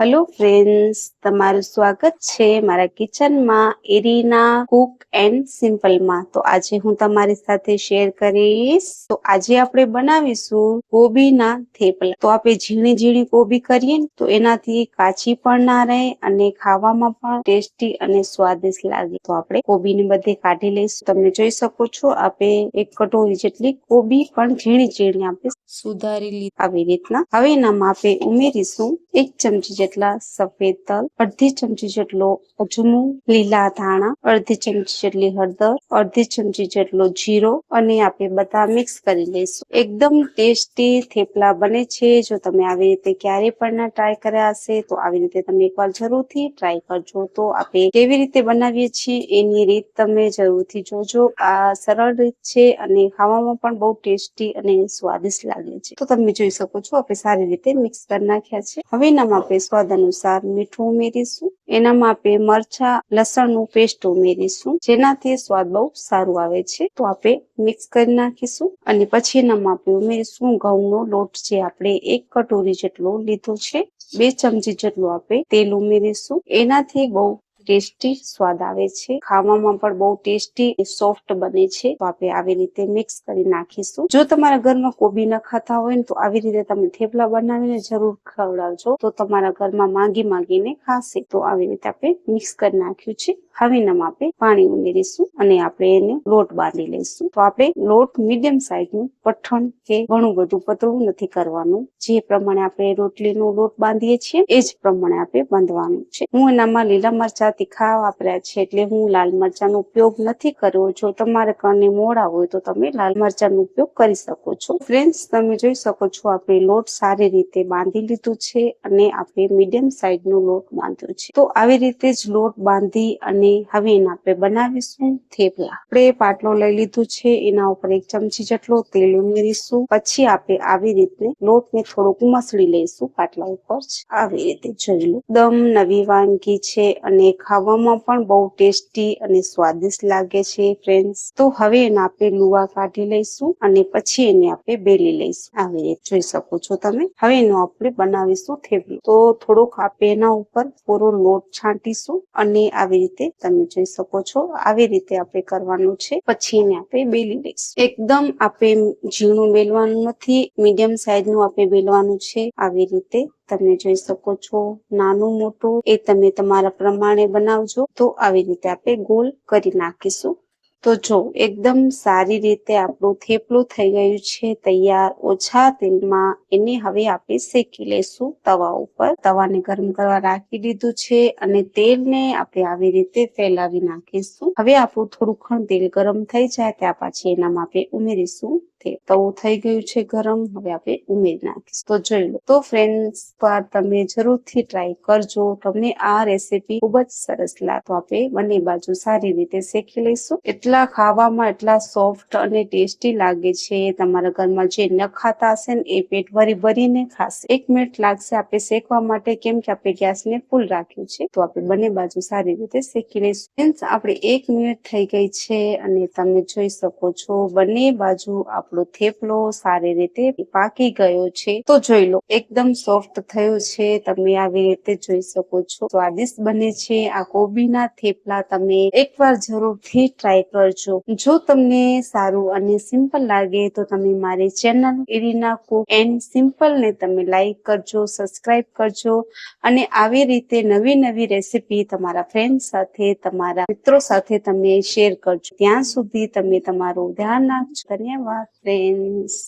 Hello friends તમારું સ્વાગત છે મારા કિચનમાં એરીના કુક એન્ડ સિમ્પલમાં તો આજે હું તમારી સાથે શેર કરીશ. તો આજે આપણે બનાવીશું કોબીના થેપલા. તો આપણે ઝીણી ઝીણી કોબી કરીએ તો એનાથી કાચી પણ ના રહે અને ખાવામાં પણ ટેસ્ટી અને સ્વાદિષ્ટ લાગે. તો આપણે કોબીને બધે કાઢી લઈશું. તમે જોઈ શકો છો આપણે એક કટોરી જેટલી કોબી પણ ઝીણી ઝીણી આપણે સુધારી લીધી. આવી રીતના. હવે એનામાં આપણે ઉમેરીશું એક ચમચી જેટલા સફેદ તલ, અડધી ચમચી જેટલો અજમો, લીલા ધાણા, અડધી ચમચી જેટલી હળદર, અડધી ચમચી જેટલો જીરો અને આપણે બધા મિક્સ કરી લઈશું એકદમ ટેસ્ટી થેપલા બને છે. જો તમે આવી રીતે ક્યારે પણ ના ટ્રાય કર્યા હશે, તો આવી રીતે તમે એકવાર જરૂરથી ટ્રાય કરજો. તો આપણે કેવી રીતે બનાવીએ છીએ, એની રીત તમે જરૂરથી જોજો. આ સરળ રીત છે અને ખાવામાં પણ બહુ ટેસ્ટી અને સ્વાદિષ્ટ લાગે છે. તો તમે જોઈ શકો છો આપણે સારી રીતે મિક્સ કરી નાખ્યા છે. હવે નામ આપણે સ્વાદ અનુસાર મીઠું ઉમેરીશું. એનામાં આપણે મરચા, લસણનું પેસ્ટ ઉમેરીશું. જેનાથી સ્વાદ બહુ સારું આવે છે. તો આપણે મિક્સ કરી નાખીશું. અને પછી એનામાં માપે ઉમેરીશું ઘઉંનો લોટ જે આપણે એક કટોરી જેટલો લીધો છે. બે ચમચી જેટલું આપણે તેલ ઉમેરીશું. એનાથી બહુ ટેસ્ટી સ્વાદ આવે છે. ખાવામાં પણ બહુ ટેસ્ટી સોફ્ટ બને છે. તો આપણે આવી રીતે મિક્સ કરી નાખીશું. જો તમારા ઘરમાં કોબી ન ખાતા હોય તો આવી રીતે તમે થેપલા બનાવીને જરૂર ખવડાવજો. તો તમારા ઘરમાં માંગી માંગીને ખાશે. તો આવી રીતે આપણે મિક્સ કરી નાખ્યું છે. હવે એનામાં આપણે પાણી ઉમેરીશું અને આપણે એને લોટ બાંધી લઈશું. તો આપણે લોટ મીડિયમ સાઈઝનું પઠણ કે ઘણું બધું પતળું નથી કરવાનું. જે પ્રમાણે આપણે રોટલીનો લોટ બાંધીએ છીએ, એ જ પ્રમાણે આપણે બાંધવાનું છે. હું એનામાં લીલા મરચા તીખા વાપર્યા છે એટલે હું લાલ મરચાનો ઉપયોગ નથી કર્યો. જો તમારે કરને મોડા હોય તો તમે લાલ મરચાનો ઉપયોગ કરી શકો છો. ફ્રેન્ડ્સ તમે જોઈ શકો છો આપણે લોટ સારી રીતે બાંધી લીધું છે અને આપણે મીડિયમ સાઈઝનો લોટ બાંધ્યો છે. તો આવી રીતે જ લોટ બાંધી અને હવે એના આપણે બનાવીશું થેપલા. આપણે પાટલો લઈ લીધું છે, એના ઉપર એક ચમચી જેટલો તેલ ઉમેરીશું. પછી આપણે આવી રીતે લોટને થોડોક મસળી લઈશું પાટલા ઉપર આવી રીતે જોઈ લો. દમ નવી વાનગી છે અને ખાવામાં પણ બહુ ટેસ્ટી અને સ્વાદિષ્ટ લાગે છે ફ્રેન્ડ્સ તો હવે એના આપણે લુવા કાઢી લઈશું અને પછી એને આપણે બેલી લઈશું. આવી રીતે જોઈ શકો છો તમે. હવે એનો આપણે બનાવીશું થેપલું. તો થોડોક આપણે એના ઉપર પૂરો લોટ છાંટીશું અને આવી રીતે તમે જોઈ શકો છો. આવી રીતે આપણે કરવાનું છે. પછી એને આપણે બેલી લઈશું. એકદમ આપણે ઝીણું બેલવાનું નથી, મીડિયમ સાઈઝ આપણે બેલવાનું છે. આવી રીતે તમે જોઈ શકો છો. નાનું મોટું એ તમે તમારા પ્રમાણે બનાવજો. તો આવી રીતે આપણે ગોલ કરી નાખીશું. તો જો, એકદમ સારી રીતે આપણું થેપલું થઈ ગયું છે, તૈયાર, ઓછા તેલમાં, એને હવે આપણે શેકી લેશું તવા ઉપર. તવાને ગરમ કરવા રાખી દીધું છે અને તેલને આપણે આવી રીતે ફેલાવી નાખીશું. હવે આપણું થોડું ઘણું તેલ ગરમ થઈ જાય, ત્યાં પછી એનામાં આપણે ઉમેરીશું. તવું થઈ ગયું છે ગરમ. હવે આપણે ઉમેરી નાખીશ. તો જોઈ લો. તો ફ્રેન્ડ્સ પર તમે જરૂરથી ટ્રાય કરજો. તમને આ રેસીપી ખૂબ જ સરસ લાગતો આપણે બંને બાજુ સારી રીતે શેકી લઈશું. એટલા ખાવામાં એટલા સોફ્ટ અને ટેસ્ટી લાગે છે. તમારા ઘરમાં જે ન ખાતા હશે ને, એ પેટ ભરી ભરીને ખાશે. એક મિનિટ લાગશે આપણે શેકવા માટે, કેમ કે આપણે ગેસને ફૂલ રાખ્યું છે. તો આપણે બંને બાજુ સારી રીતે શેકી લઈશું. ફ્રેન્ડ્સ આપણે એક મિનિટ થઈ ગઈ છે અને તમે જોઈ શકો છો બંને બાજુ આપણો થેપલો સારી રીતે પાકી ગયો છે. તો જોઈ લો, એકદમ સોફ્ટ થયો છે. તમે આવી રીતે જોઈ શકો છો. સ્વાદિષ્ટ બને છે. આ કોબીના થેપલા તમે એકવાર જરૂરથી ટ્રાય કરજો. જો તમને સારું અને સિમ્પલ લાગે તો તમે મારી channel Arina cook and simple ને તમે લાઈક કરજો સબસ્ક્રાઈબ કરજો અને આવી રીતે નવી નવી રેસીપી તમારા ફ્રેન્ડ સાથે, તમારા મિત્રો સાથે તમે શેર કરજો. ત્યાં સુધી તમે તમારું ધ્યાન રાખજો. ધન્યવાદ. ફ્રેન્ડ્સ